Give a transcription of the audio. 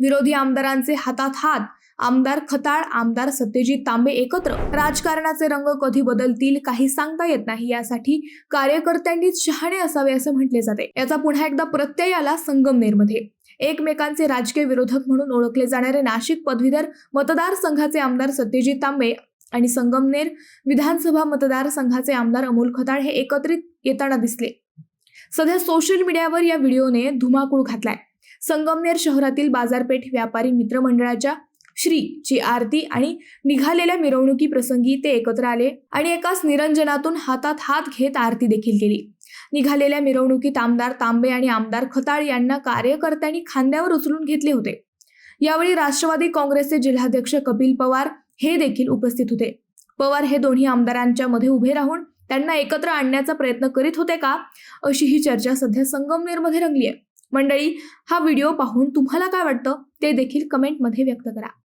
विरोधी आमदारांचे हातात हात. आमदार खताळ आमदार सत्यजित तांबे एकत्र. राजकारणाचे रंग कधी बदलतील काही सांगता येत नाही. यासाठी कार्यकर्त्यांनीच शहाणे असावे असं म्हटले जाते. याचा पुन्हा एकदा प्रत्यय आला संगमनेरमध्ये एकमेकांचे राजकीय विरोधक म्हणून ओळखले जाणारे नाशिक पदवीधर मतदारसंघाचे आमदार सत्यजित तांबे आणि संगमनेर विधानसभा मतदारसंघाचे आमदार अमोल खताळ हे एकत्रित येताना दिसले. सध्या सोशल मीडियावर या व्हिडिओने धुमाकूळ घातलाय. संगमनेर शहरातील बाजारपेठ व्यापारी मित्रमंडळाच्या श्री ची आरती आणि निघालेल्या मिरवणुकी प्रसंगी ते एकत्र आले आणि एकाच निरंजनातून हातात हात घेत आरती देखील केली. निघालेल्या मिरवणुकीत आमदार तांबे आणि आमदार खताळ यांना कार्यकर्त्यांनी खांद्यावर उचलून घेतले होते. यावेळी राष्ट्रवादी काँग्रेसचे जिल्हाध्यक्ष कपिल पवार हे देखील उपस्थित होते. पवार हे दोन्ही आमदारांच्या मध्ये उभे राहून त्यांना एकत्र आणण्याचा प्रयत्न करीत होते का? अशी ही चर्चा सध्या संगमनेरमध्ये रंगली आहे मंडळी हा व्हिडिओ पाहून तुम्हाला काय वाटतं ते देखील कमेंटमध्ये व्यक्त करा.